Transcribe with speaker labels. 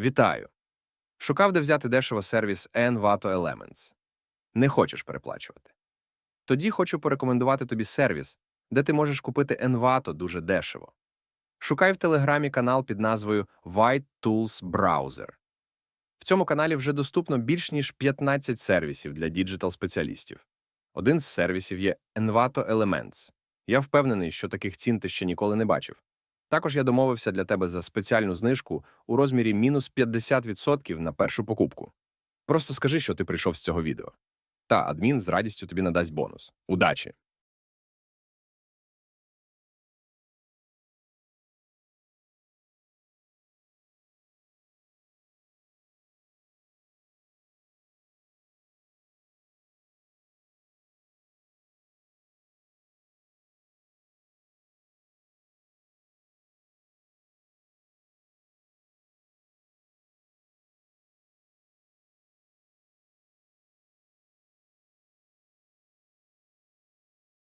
Speaker 1: Вітаю! Шукав, де взяти дешево сервіс Envato Elements. Не хочеш переплачувати. Тоді хочу порекомендувати тобі сервіс, де ти можеш купити Envato дуже дешево. Шукай в Телеграмі канал під назвою White Tools Browser. В цьому каналі вже доступно більш ніж 15 сервісів для діджитал-спеціалістів. Один з сервісів є Envato Elements. Я впевнений, що таких цін ти ще ніколи не бачив. Також я домовився для тебе за спеціальну знижку у розмірі мінус 50% на першу покупку. Просто скажи, що ти прийшов з цього відео. Та адмін з радістю тобі надасть бонус. Удачі!